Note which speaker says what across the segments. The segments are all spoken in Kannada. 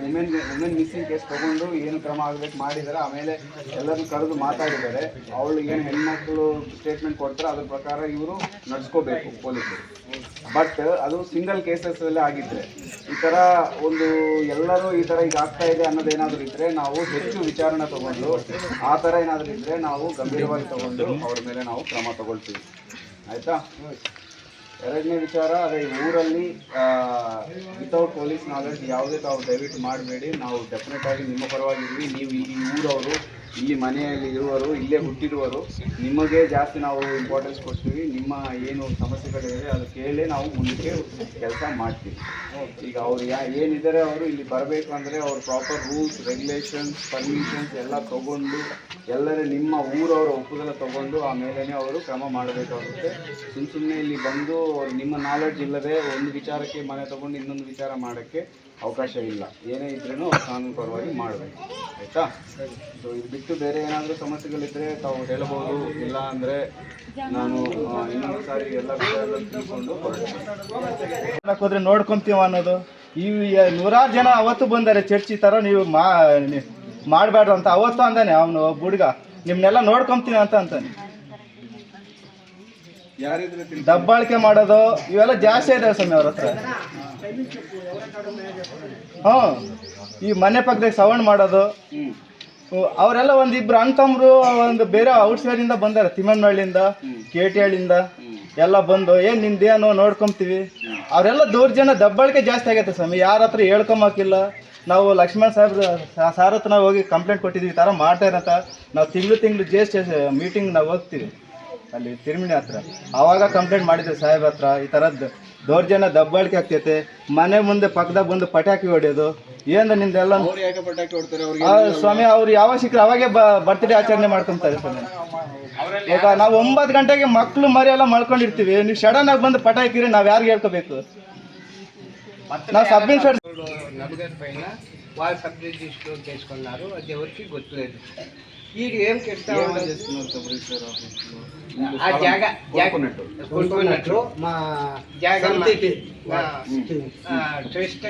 Speaker 1: ವುಮೆನ್ ವುಮೆನ್ ಮಿಸ್ಸಿಂಗ್ ಕೇಸ್ ತಗೊಂಡು ಏನು ಕ್ರಮ ಆಗಬೇಕು ಮಾಡಿದ್ದಾರೆ ಆಮೇಲೆ ಎಲ್ಲರೂ ಕರೆದು ಮಾತಾಡಿದ್ದಾರೆ. ಅವಳು ಏನು ಹೆಣ್ಮಕ್ಳು ಸ್ಟೇಟ್ಮೆಂಟ್ ಕೊಡ್ತಾರೆ ಅದ್ರ ಪ್ರಕಾರ ಇವರು ನಡ್ಸ್ಕೋಬೇಕು ಪೊಲೀಸರು. ಬಟ್ ಅದು ಸಿಂಗಲ್ ಕೇಸಸ್ ಅಲ್ಲೇ ಆಗಿದ್ರೆ. ಈ ಥರ ಒಂದು ಎಲ್ಲರೂ ಈ ಥರ ಈಗ ಆಗ್ತಾ ಇದೆ ಅನ್ನೋದೇನಾದರೂ ಇದ್ರೆ ನಾವು ಹೆಚ್ಚು ವಿಚಾರಣೆ ತಗೊಂಡು, ಆ ಥರ ಏನಾದರೂ ಇದ್ರೆ ನಾವು ಗಂಭೀರವಾಗಿ ತಗೊಂಡು ಅವ್ರ ಮೇಲೆ ನಾವು ಕ್ರಮ ತಗೊಳ್ತೀವಿ. ಆಯ್ತಾ? ಎರಡನೇ ವಿಚಾರ, ಅದೇ ಊರಲ್ಲಿ ವಿತೌಟ್ ಪೊಲೀಸ್ ನಾಲೆಜ್ ಯಾವುದೇ ತಾವು ದಯವಿಟ್ಟು ಮಾಡಬೇಡಿ. ನಾವು ಡೆಫಿನೆಟ್ ಆಗಿ ನಿಮ್ಮ ಪರವಾಗಿದ್ವಿ ನೀವು ಈ ಊರವರು ಇಲ್ಲಿ ಮನೆಯಲ್ಲಿ ಇರುವರು, ಇಲ್ಲೇ ಹುಟ್ಟಿರುವರು, ನಿಮಗೆ ಜಾಸ್ತಿ ನಾವು ಇಂಪಾರ್ಟೆನ್ಸ್ ಕೊಡ್ತೀವಿ, ನಿಮ್ಮ ಏನು ಸಮಸ್ಯೆಗಳಿದೆ ಅದು ಕೇಳಿ ನಾವು ಮುಂದಕ್ಕೆ ಕೆಲಸ ಮಾಡ್ತೀವಿ. ಈಗ ಅವ್ರು ಯಾ, ಏನಿದ್ದಾರೆ ಅವರು ಇಲ್ಲಿ ಬರಬೇಕು ಅಂದರೆ ಅವ್ರು ಪ್ರಾಪರ್ ರೂಲ್ಸ್ ರೆಗ್ಯುಲೇಷನ್ಸ್ ಪರ್ಮಿಷನ್ಸ್ ಎಲ್ಲ ತಗೊಂಡು, ಎಲ್ಲರೂ ನಿಮ್ಮ ಊರವರ ಒಪ್ಪುದೆಲ್ಲ ತಗೊಂಡು ಆಮೇಲೆ ಅವರು ಕ್ರಮ ಮಾಡಬೇಕಾಗುತ್ತೆ. ಸುಮ್ಮ ಸುಮ್ಮನೆ ಇಲ್ಲಿ ಬಂದು ನಿಮ್ಮ ನಾಲೆಡ್ಜ್ ಇಲ್ಲದೆ ಒಂದು ವಿಚಾರಕ್ಕೆ ಮನೆ ತಗೊಂಡು ಇನ್ನೊಂದು ವಿಚಾರ ಮಾಡೋಕ್ಕೆ ಅವಕಾಶ ಇಲ್ಲ ಏನೇ ಇದ್ರೂ ಕಾನೂನು ಪರವಾಗಿ ಮಾಡಬೇಕು. ಆಯಿತಾ? ಸೊ ಇದು ಬಿಟ್ಟು ಬೇರೆ ಏನಾದರೂ ಸಮಸ್ಯೆಗಳಿದ್ದರೆ ತಾವು ಹೇಳಬಹುದು. ಇಲ್ಲ ಅಂದರೆ ನಾನು ಇನ್ನೊಂದು ಸಾರಿ ಎಲ್ಲ ತಿಳ್ಕೊಂಡು
Speaker 2: ಹೋದ್ರೆ ನೋಡ್ಕೊಂತೀವ ಅನ್ನೋದು. ಈ ನೂರಾರು ಜನ ಅವತ್ತು ಬಂದರೆ ಚರ್ಚಿ ಥರ ನೀವು ಮಾ ಮಾಡಬೇಡ್ರು ಅಂತ ಅವತ್ತು ಅಂದಾನೆ ಅವನು ಒಬ್ಬ ಹುಡುಗ ನಿಮ್ನೆಲ್ಲ ನೋಡ್ಕೊಂತೀನಿ ಅಂತ ಅಂತಾನೆ. ದಬ್ಬಾಳಿಕೆ ಮಾಡೋದು ಇವೆಲ್ಲ ಜಾಸ್ತಿ ಇದೆ ಸ್ವಾಮಿ ಅವ್ರ ಹತ್ರ. ಹ್ಞೂ ಈ ಮನೆ ಪಕ್ಕದಾಗ ಸವಣ್ ಮಾಡೋದು. ಅವರೆಲ್ಲ ಒಂದ್ ಇಬ್ರು ಒಂದು ಬೇರೆ ಔಟ್ ಇಂದ ಬಂದಾರೆ ತಿಮ್ಮನಹಳ್ಳಿಯಿಂದ ಕೆ ಟಿ ಹಳ್ಳಿಯಿಂದ. ಎಲ್ಲ ಬಂದು, ಏನ್ ನಿಮ್ದೇನು ನೋಡ್ಕೊಂತೀವಿ. ಅವರೆಲ್ಲ ದೌರ್ಜನ್ಯ, ದಬ್ಬಾಳಿಕೆ ಜಾಸ್ತಿ ಆಗೈತೆ ಸ್ವಾಮಿ. ಯಾರ ಹತ್ರ ಹೇಳ್ಕೊಂಬಾಕಿಲ್ಲ ನಾವು ಲಕ್ಷ್ಮಣ್ ಸಾಹೇಬ್ರ, ಸಾರ್ ಹತ್ರ ನಾವು ಹೋಗಿ ಕಂಪ್ಲೇಂಟ್ ಕೊಟ್ಟಿದ್ವಿ, ಈ ಥರ ಮಾಡ್ತಾರಂತ ನಾವು ತಿಂಗಳು ತಿಂಗಳು ಜೇಸ್ಟ್ ಎಸ್ ಮೀಟಿಂಗ್ ನಾವು ಹೋಗ್ತೀವಿ. ಅಲ್ಲಿ ತಿರುಮಿಣಿ ಹತ್ರ. ಆವಾಗ ಕಂಪ್ಲೇಂಟ್ ಮಾಡಿದ್ವಿ ಸಾಹೇಬ್ ಹತ್ರ, ಈ ಥರದ್ದು ದೌರ್ಜನ್ಯ ದಬ್ಬಾಳಿಕೆ ಆಗ್ತೈತೆ ಮನೆ ಮುಂದೆ ಪಕ್ಕದಾಗ ಬಂದು ಪಟಾಕಿ ಹೊಡೆಯೋದು ಏನು ನಿಮ್ದೆಲ್ಲ
Speaker 1: ಅವ್ರು ಯಾಕೆ ಪಟಾಕಿ ಹೊಡ್ತಾರೆ ಅವ್ರಿಗೆ
Speaker 2: ಆ, ಸ್ವಾಮಿ ಅವ್ರು ಯಾವಾಗ ಸಿಕ್ಕರೆ ಅವಾಗೆ ಬರ್ತ್ಡೇ ಆಚರಣೆ ಮಾಡ್ಕೊಂತಾರೆ ಸ್ವಾಮಿ ಈಗ ನಾವು ಒಂಬತ್ತು ಗಂಟೆಗೆ ಮಕ್ಕಳು ಮರಿ ಎಲ್ಲ ಮಲ್ಕೊಂಡಿರ್ತೀವಿ ನೀವು ಸಡನ್ ಆಗಿ ಬಂದು ಪಟಾಕಿರಿ ನಾವು ಯಾರಿಗೆ ಹೇಳ್ಕೋಬೇಕು ನಾವು సబ్ ఇన్స్పెక్టర్
Speaker 3: నలుగురు పైన వాళ్ళు సబ్ రిజిస్టర్ చేసుకున్నారు అది ఎవరికి గుర్తులేదు వీడు ఏం
Speaker 1: కొనుక్కున్నట్టు.
Speaker 3: మా జాగా ట్రస్ట్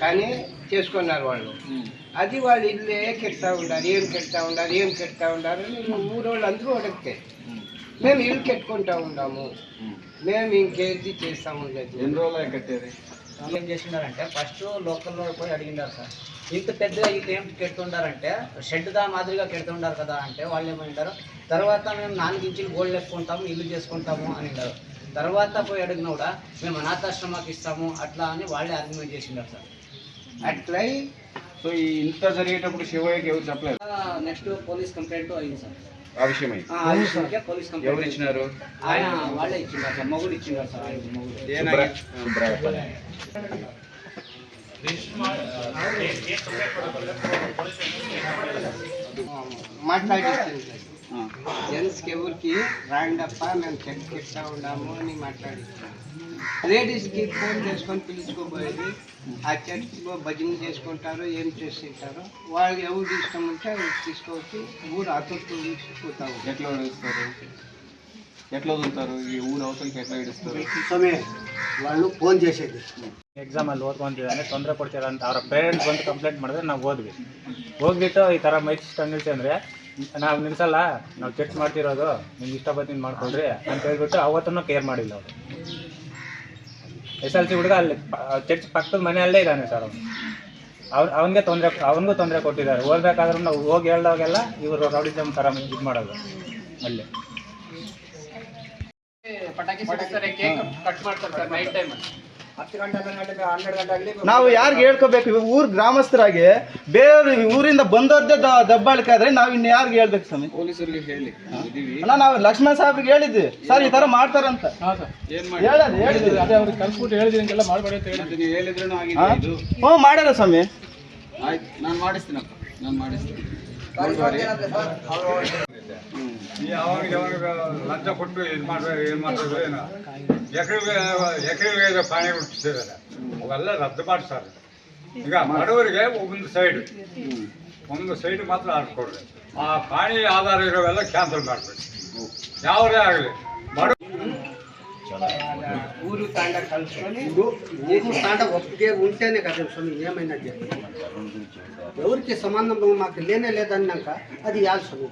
Speaker 3: కానీ చేసుకున్నారు వాళ్ళు. అది వాళ్ళు ఇల్లు ఏ కెడతా ఉండారు. ఏం కెడతా ఉండారు? ఏం కెడతా ఉండారు? అని ఊరోళ్ళు అందరూ అడిగితే మేము ఇల్లు కట్టుకుంటా ఉన్నాము. మేము ఇంకేది చేస్తా ఉండలేదు.
Speaker 1: ఎన్ని రోజులు కట్టేది?
Speaker 4: ఏం చేసినారంటే ఫస్ట్ లోకల్లో పోయి అడిగినారు సార్. ఇంత పెద్దగా ఇల్లు ఏం కెడుతుండారంటే షెడ్ దా మాదిరిగా కెడుతుండారు కదా అంటే వాళ్ళు ఏమంటారు తర్వాత మేము నాలుగు ఇంచులు గోల్డ్ వేసుకుంటాము ఇల్లు చేసుకుంటాము అని అంటారు తర్వాత పోయి అడిగిన కూడా మేము అనాథాశ్రమాకి ఇస్తాము అట్లా అని వాళ్ళే ఆర్గ్యుమెంట్ చేసిండారు సార్.
Speaker 3: అట్లయి
Speaker 1: సో ఈ ఇంత జరిగేటప్పుడు శివయ్యకి ఎవరు చెప్పలేదు?
Speaker 4: నెక్స్ట్ పోలీస్ కంప్లైంట్ అయింది సార్.
Speaker 1: ఆ విషయమై?
Speaker 4: పోలీస్
Speaker 1: ఎవరు
Speaker 4: కంప్లైంట్
Speaker 1: ఇచ్చినారు
Speaker 4: ఆయన వాళ్ళే ఇచ్చిండారు సార్ మొగుడు ఇచ్చిండారు సార్ ఆయన మొగుడు.
Speaker 1: సుబ్ర-
Speaker 3: జెంట్స్కి ఎవరికి రాండప్ప మేము చెక్ ఇస్తా ఉన్నాము అని మాట్లాడిస్తాం లేడీస్కి ఫోన్ చేసుకొని పిలుచుకోబోయేది. ఆ చర్చ్లో భజన చేసుకుంటారు ఏం చేస్తుంటారు? వాళ్ళు ఎవరు ఇష్టం ఉంటే అవి తీసుకొచ్చి ఊరు అతను పోతాము
Speaker 1: ఎట్లా ఎట్లా వదులుతారు ఈ ఊరు అవతలకి ఎట్లా ఏడుస్తారు
Speaker 3: వాళ్ళు ఫోన్ చేసేది
Speaker 5: ಎಕ್ಸಾಮಲ್ಲಿ ಓದ್ಕೊಂತಿದ್ದಾನೆ ತೊಂದರೆ ಕೊಡ್ತೀರ ಅಂತ ಅವ್ರ ಪೇರೆಂಟ್ಸ್ ಬಂದು ಕಂಪ್ಲೇಂಟ್ ಮಾಡಿದ್ರೆ ನಾವು ಹೋದ್ವಿ ಹೋಗ್ಬಿಟ್ಟು ಈ ಥರ ಮೈಕ್ ಸಿಸ್ಟಮ್ ನಿಲ್ಸಿ ಅಂದರೆ ನಾವು ನಿಲ್ಸಲ್ಲ ನಾವು ಚರ್ಚ್ ಮಾಡ್ತಿರೋದು ನಿಮ್ಗೆ ಇಷ್ಟ ಬಂದಿದ್ದು ಮಾಡ್ಕೊಳ್ರಿ ಅಂತ ಹೇಳ್ಬಿಟ್ಟು ಅವತ್ತೂ ಕೇರ್ ಮಾಡಿಲ್ಲ ಅವರು ಎಸ್ ಎಲ್ ಸಿ ಹುಡುಗ ಅಲ್ಲಿ ಚರ್ಚ್ ಪಕ್ಕದ ಮನೆಯಲ್ಲೇ ಇದ್ದಾನೆ ಸರ್ ಅವನು ಅವ್ರು ಅವನಿಗೆ ತೊಂದರೆ ಅವನಿಗೂ ತೊಂದರೆ ಕೊಟ್ಟಿದ್ದಾರೆ ಓದ್ಬೇಕಾದ್ರೂ ನಾವು ಹೋಗಿ ಹೇಳ್ದಾಗೆಲ್ಲ ಇವರು ರೌಡಿಸಮ್ ಥರ ಇದು ಮಾಡೋದು ಅಲ್ಲಿ
Speaker 4: ಪಟಾಕಿ ಸಿಡಿಸ್ತಾರೆ ಕೇಕ್ ಕಟ್ ಮಾಡ್ತಾರೆ ಸರ್ ನೈಟ್ ಟೈಮ್ ಹತ್ತು ಗಂಟೆ ಹನ್ನೆರಡು ಗಂಟೆ ಹನ್ನೆರಡು ಗಂಟೆ ಆಗಲಿ
Speaker 2: ನಾವು ಯಾರಿಗೆ ಹೇಳ್ಕೋಬೇಕು? ಇವಾಗ ಊರ್ ಗ್ರಾಮಸ್ಥರಾಗಿ ಬೇರೆಯವ್ರು ಊರಿಂದ ಬಂದವ್ರದ್ದೇ ದಬ್ಬಾಳಿಕೆ ಆದ್ರೆ ನಾವು ಇನ್ನು ಯಾರಿಗೆ ಹೇಳ್ಬೇಕು ಸ್ವಾಮಿ?
Speaker 1: ಪೊಲೀಸರಿಗೆ ಹೇಳಿ.
Speaker 2: ಅಲ್ಲ ನಾವು ಲಕ್ಷ್ಮಣ ಸಾಹೇಬ್ರಿಗೆ ಹೇಳಿದ್ವಿ. ಸರ್ ಈ ತರ ಮಾಡ್ತಾರಂತ.
Speaker 1: ಹ್ಮ್ ಮಾಡಿ
Speaker 2: ಹೇಳೋದು ಹೇಳಿದ್ವಿ
Speaker 5: ಅದೇ ಅವ್ರಿಗೆ ಕಲ್ಸ್ಬಿಟ್ಟು ಹೇಳಿದ್ರೆ ಹಿಂಗೆಲ್ಲ ಮಾಡಬೇಡಿ ಅಂತ
Speaker 1: ಹೇಳಿದ್ರೂ. ಆಗಿದೆ
Speaker 2: ಹ್ಞೂ ಮಾಡ್ಯಾರ ಸ್ವಾಮಿ.
Speaker 1: ಆಯ್ತು ನಾನು ಮಾಡಿಸ್ತೀನಪ್ಪ. ನಾನು ಮಾಡಿಸ್ತೀನಿ.
Speaker 6: ಯಾವಾಗ ಯಾವಾಗ ಲಂಚ ಕೊಟ್ಟು ಇದು ಮಾಡ್ಬೇಕು ಏನು ಮಾಡ್ಬೇಕು ಏನು ಎಕರೆಗೆ ಎಕರೆಗೆ ಪಾಣಿ ಹುಟ್ಟಿಸಿದ್ದಾರೆ ಅವೆಲ್ಲ ರದ್ದು ಮಾಡಿಸ್ತಾರೆ ಈಗ ಬಡವರಿಗೆ ಒಂದು ಸೈಡ್
Speaker 1: ಹ್ಮ್.
Speaker 6: ಒಂದು ಸೈಡ್ ಮಾತ್ರ ಆಡ್ಕೊಡ್ರಿ ಆ ಪಾಣಿ ಆಧಾರ ಇರೋವೆಲ್ಲ ಕ್ಯಾನ್ಸಲ್ ಮಾಡಬೇಕು ಯಾವುದೇ ಆಗಲಿ ಬಡ
Speaker 3: ఊరు తాండ కలుసుకొని ఊరు తాండ ఒప్పుగే ఉంటేనే కదా స్వామి ఏమైనా చెప్పండి ఎవరికి సంబంధం మాకు లేనే లేదన్నాక అది యాదు స్వామి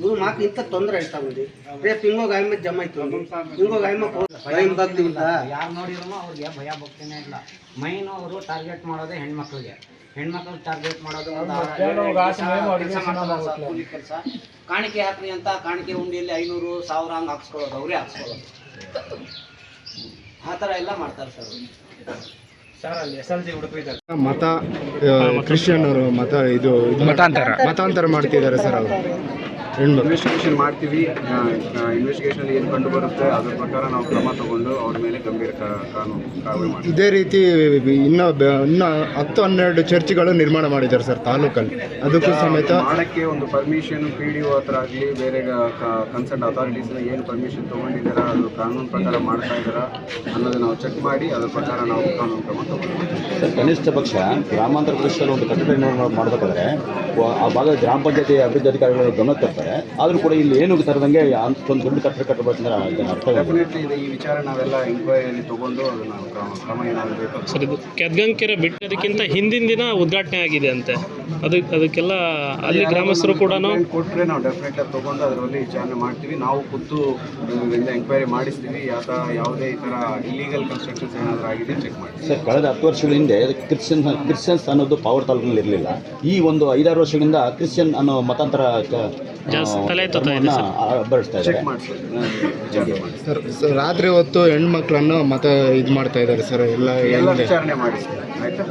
Speaker 3: నువ్వు మాకు ఇంత తొందర అవుతా ఉంది రేపు ఇంకొక ఆయమ్మ జమ అవుతుంది ఇంకొక ఆయమ్మ పో- భయం భక్తి ఉందా
Speaker 4: ಯಾರು ನೋಡಿದ್ರು ಅವ್ರಿಗೆ ಭಯ ಭಕ್ತಿನೇ ಇಲ್ಲ ಮೈನ್ ಅವರು ಟಾರ್ಗೆಟ್ ಮಾಡೋದೇ ಹೆಣ್ಮಕ್ಳಿಗೆ ಹೆಣ್ಮಕ್ಳು ಟಾರ್ಗೆಟ್ ಮಾಡೋದು ಕೆಲಸ ಮಾಡ್ತಾರ ಸರ್, ಕೂಲಿ ಕೆಲಸ ಕಾಣಿಕೆ ಹಾಕ್ರಿ ಅಂತ ಕಾಣಿಕೆ ಉಂಡಿಯಲ್ಲಿ ಐನೂರು ಸಾವಿರ ಹಂಗೆ ಹಾಕ್ಸ್ಕೊಳ್ಳೋದು ಅವರೇ ಹಾಕ್ಸ್ಕೊಳ್ಳೋದು ಆ ಥರ ಎಲ್ಲ ಮಾಡ್ತಾರೆ ಸರ್ ಅವ್ರು.
Speaker 5: ಸರ್ ಅಲ್ಲಿ ಎಸ್ ಎಲ್ ಸಿ ಹುಡುಕಿದ್ದಾರೆ
Speaker 7: ಮತ ಕ್ರಿಶ್ಚಿಯನ್ ಅವರು ಮತ ಇದು ಮತಾಂತರ ಮತಾಂತರ ಮಾಡ್ತಿದ್ದಾರೆ ಸರ್ ಅವರು ಹೆಣ್ಮಕ್ಳು
Speaker 1: ಇನ್ವೆಸ್ಟಿಗೇಷನ್ ಮಾಡ್ತೀವಿ. ಇನ್ವೆಸ್ಟಿಗೇಷನ್ ಏನು ಕಂಡು ಬರುತ್ತೆ ಅದ್ರ ಪ್ರಕಾರ ನಾವು ಕ್ರಮ ತಗೊಂಡು ಅವ್ರ ಮೇಲೆ ಗಂಭೀರ ಕಾನೂನು ಮಾಡ್ತೀವಿ.
Speaker 7: ಇದೇ ರೀತಿ ಇನ್ನು ಇನ್ನೂ ಇನ್ನು ಹತ್ತು ಹನ್ನೆರಡು ಚರ್ಚ್ಗಳು ನಿರ್ಮಾಣ ಮಾಡಿದ್ದಾರೆ ಸರ್ ತಾಲೂಕಲ್ಲಿ. ಅದಕ್ಕೂ ಸಮೇತ
Speaker 1: ಮಾಡಕ್ಕೆ ಒಂದು ಪರ್ಮಿಷನ್ ಪಿ ಡಿ ಒ ಹತ್ರ ಆಗಲಿ ಬೇರೆ ಕನ್ಸರ್ಟ್ ಅಥಾರಿಟೀಸ್ ಏನು ಪರ್ಮಿಷನ್ ತೊಗೊಂಡಿದ್ದಾರಾ ಅದು ಕಾನೂನು ಪ್ರಕಾರ ಮಾಡ್ತಾ ಇದ್ದಾರಾ ಅನ್ನೋದು ನಾವು ಚೆಕ್ ಮಾಡಿ ಅದ್ರ ಪ್ರಕಾರ ನಾವು ಕಾನೂನು ಕ್ರಮ ತಗೊಂಡು
Speaker 8: ಕನಿಷ್ಠ ಪಕ್ಷ ಗ್ರಾಮಾಂತರ ಪ್ರದೇಶದಲ್ಲಿ ಒಂದು ಕಟ್ಟಡ ನಿರ್ಮಾಣ ಮಾಡಬೇಕಾದ್ರೆ ವ- ಆ ಭಾಗದ ಗ್ರಾಮ ಪಂಚಾಯತಿ ಅಭಿವೃದ್ಧಿ ಅಧಿಕಾರಿಗಳು ಗಮನ ತರ್ತಾರೆ ಆದರೂ ಕೂಡ ಇಲ್ಲಿ ಏನು ತರದಂಗೆ ಅಷ್ಟೊಂದು ದೊಡ್ಡ ಕಟ್ಟಡ ಕಟ್ಟಬೇಕಂದ್ರೆ
Speaker 1: ಡೆಫಿನೆಟ್ಲಿ ಇದೆ. ಈ ವಿಚಾರ ನಾವೆಲ್ಲ ಎಂಕ್ವೈರಿಯಲ್ಲಿ ತಗೊಂಡು ಅದನ್ನ ಕ್ರಮ
Speaker 9: ಸರ್ ಕೆದ್ಗಂಕೆರೆ ಬಿಟ್ಟದಕ್ಕಿಂತ ಹಿಂದಿನ ದಿನ ಉದ್ಘಾಟನೆ ಆಗಿದೆ ಅಂತೆ. ಅದಕ್ಕೆ ಅದಕ್ಕೆಲ್ಲ ಅಲ್ಲಿ ಗ್ರಾಮಸ್ಥರು ಕೂಡ
Speaker 1: ಕೊಟ್ಟರೆ ನಾವು ಡೆಫಿನೆಟ್ ಆಗಿ ತಗೊಂಡು ಅದರಲ್ಲಿ ವಿಚಾರಣೆ ಮಾಡ್ತೀವಿ. ನಾವು ಖುದ್ದು ಇದರಿಂದ ಎಂಕ್ವೈರಿ ಮಾಡಿಸ್ತೀವಿ. ಯಾತ ಯಾವುದೇ ಈ ಥರ ಇಲ್ಲೀಗಲ್ ಕನ್ಸ್ಟ್ರಕ್ಷನ್ಸ್ ಏನಾದರೂ ಆಗಿದೆ ಚೆಕ್ ಮಾಡಿ
Speaker 8: ಸರ್ ಕಳೆದ ಹತ್ತು ವರ್ಷಗಳ ಹಿಂದೆ ಕ್ರಿಶ್ಚಿಯನ್ ಕ್ರಿಶ್ಚಿಯನ್ಸ್ ಅನ್ನೋದು ಪವರ್ ತಾಲೂಕಿನಲ್ಲಿ ಇರಲಿಲ್ಲ ಈ ಒಂದು ಐದಾರು ವರ್ಷಗಳಿಂದ ಕ್ರಿಶ್ಚಿಯನ್ ಅನ್ನೋ ಮತಾಂತರ ಕ-
Speaker 9: ಜಾಸ್ತಿ ತಲೆ ಎತ್ತುತ್ತಾ ಇದೆ ಸರ್.
Speaker 8: ಇದ್ದಾರೆ.
Speaker 7: ರಾತ್ರಿ ಹೊತ್ತು ಹೆಣ್ಮಕ್ಳನ್ನು ಮತ್ತೆ ಇದು ಮಾಡ್ತಾ ಇದ್ದಾರೆ ಸರ್ ಎಲ್ಲ
Speaker 1: ಎಲ್ಲ
Speaker 7: ಏನಿದೆ
Speaker 1: ವಿಚಾರಣೆ ಮಾಡಿ. ಆಯ್ತಾ?